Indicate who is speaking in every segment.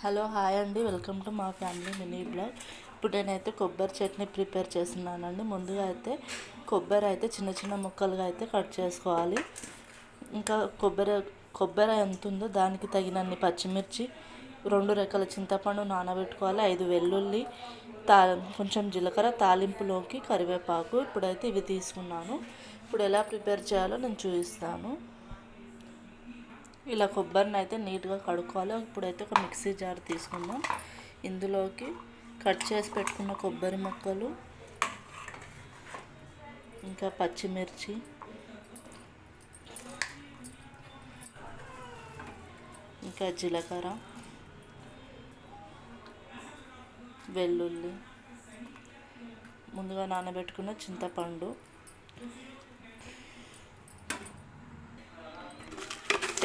Speaker 1: Hello hi అండి. Welcome to మా family mini blog. ఇప్పుడు నేనైతే కొబ్బరి చట్నీ ప్రిపేర్ చేస్తున్నానండి. ముందుగా అయితే కొబ్బరి అయితే చిన్న చిన్న ముక్కలుగా అయితే కట్ చేసుకోవాలి. ఇంకా కొబ్బరి కొబ్బరి ఎంత ఉందో దానికి తగినన్ని పచ్చిమిర్చి రెండు రెక్కల చింతపండు నానబెట్టుకోవాలి. ఐదు వెల్లుల్లి తా కొంచెం జీలకర్ర తాలింపులోకి కరివేపాకు. ఇప్పుడైతే ఇవి తీసుకున్నాను. ఇప్పుడు ఎలా ప్రిపేర్ చేయాలో నేను చూపిస్తాను. ఇలా కొబ్బరిని అయితే నీట్గా కడుక్కోవాలి. ఇప్పుడైతే ఒక మిక్సీ జార్ తీసుకుందాం. ఇందులోకి కట్ చేసి పెట్టుకున్న కొబ్బరి ముక్కలు ఇంకా పచ్చిమిర్చి ఇంకా జీలకర్ర వెల్లుల్లి ముందుగా నానబెట్టుకున్న చింతపండు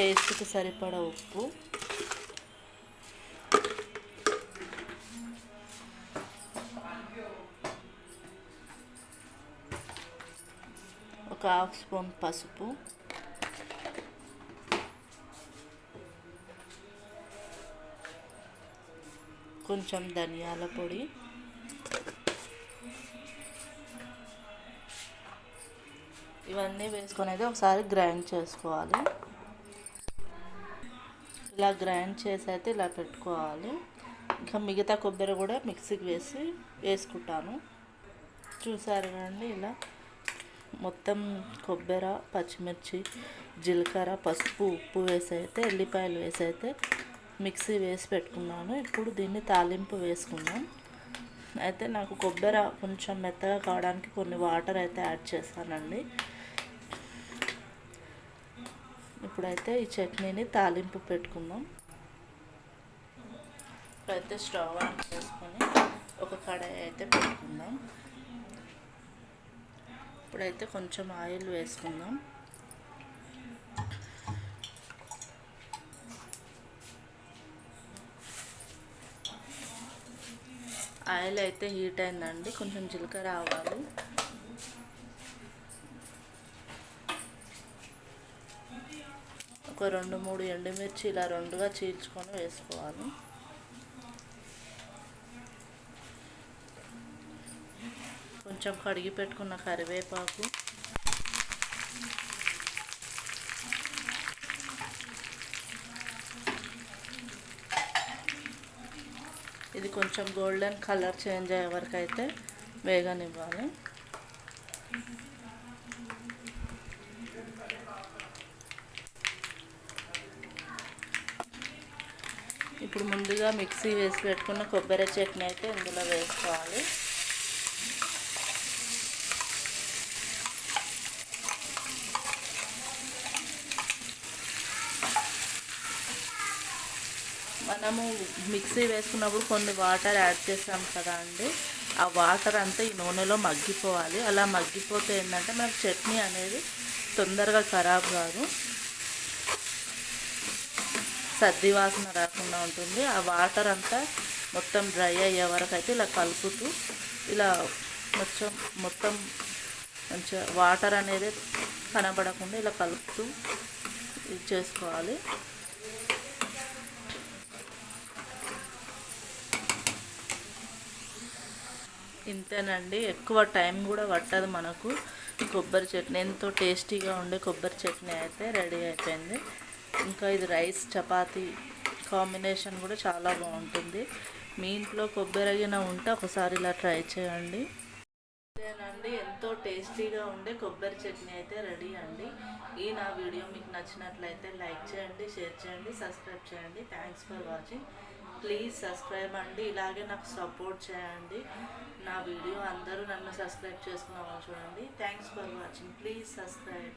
Speaker 1: టేస్ట్కి సరిపడా ఉప్పు. ఒక హాఫ్ స్పూన్ పసుపు. కొంచెం ధనియాల పొడి. ఇవన్నీ వేసుకునేది ఒకసారి గ్రైండ్ చేసుకోవాలి. ఇలా గ్రైండ్ చేసి అయితే ఇలా పెట్టుకోవాలి. ఇంకా మిగతా కొబ్బరి కూడా మిక్సీకి వేసి వేసుకుంటాను. చూసారు కదండి ఇలా మొత్తం కొబ్బరి పచ్చిమిర్చి జీలకర్ర పసుపు ఉప్పు వేసి అయితే ఎల్లిపాయలు వేసి అయితే మిక్సీ వేసి పెట్టుకున్నాను. ఇప్పుడు దీన్ని తాలింపు వేసుకుందాం. అయితే నాకు కొబ్బరి కొంచెం మెత్తగా కావడానికి కొన్ని వాటర్ అయితే యాడ్ చేస్తానండి. ఇప్పుడైతే ఈ చట్నీని తాలింపు పెట్టుకుందాం. ఇప్పుడైతే స్టవ్ ఆన్ చేసుకొని ఒక కడాయి అయితే పెట్టుకుందాం. ఇప్పుడైతే కొంచెం ఆయిల్ వేసుకుందాం. ఆయిల్ అయితే హీట్ అయిందండి కొంచెం జీలకర్ర ఆవాలు. ఒక రెండు మూడు ఎండుమిర్చి ఇలా రెండుగా చీల్చుకొని వేసుకోవాలి. కొంచెం కడిగి పెట్టుకున్న కరివేపాకు. ఇది కొంచెం గోల్డెన్ కలర్ చేంజ్ అయ్యే వరకు అయితే వేగనివ్వాలి. ఇప్పుడు ముందుగా మిక్సీ వేసి పెట్టుకున్న కొబ్బరి చట్నీ అయితే ఇందులో వేసుకోవాలి. మనము మిక్సీ వేసుకున్నప్పుడు కొన్ని వాటర్ యాడ్ చేస్తాం కదా అండి. ఆ వాటర్ అంతా ఈ నూనెలో మగ్గిపోవాలి. అలా మగ్గిపోతే ఏంటంటే మనకు చట్నీ అనేది తొందరగా ఖరాబ్ కాదు. సర్ది వాసన రాకుండా ఉంటుంది. ఆ వాటర్ అంతా మొత్తం డ్రై అయ్యే వరకు అయితే ఇలా కలుపుతూ ఇలా మొత్తం మొత్తం మంచిగా వాటర్ అనేది కనబడకుండా ఇలా కలుపుతూ ఇది చేసుకోవాలి. ఇంతేనండి. ఎక్కువ టైం కూడా పట్టదు మనకు. కొబ్బరి చట్నీ ఎంతో టేస్టీగా ఉండే కొబ్బరి చట్నీ అయితే రెడీ అయిపోయింది. ఇంకా ఇది రైస్ చపాతీ కాంబినేషన్ కూడా చాలా బాగుంటుంది. మీ ఇంట్లో కొబ్బరిగిన ఉంటే ఒకసారి ఇలా ట్రై చేయండి. అండి ఎంతో టేస్టీగా ఉండే కొబ్బరి చట్నీ అయితే రెడీ అండి. ఈ నా వీడియో మీకు నచ్చినట్లయితే లైక్ చేయండి షేర్ చేయండి సబ్స్క్రైబ్ చేయండి. Thanks for watching please subscribe అండి. ఇలాగే నాకు సపోర్ట్ చేయండి. నా వీడియో అందరూ నన్ను సబ్స్క్రైబ్ చేసుకున్నామని చూడండి. Thanks for watching please subscribe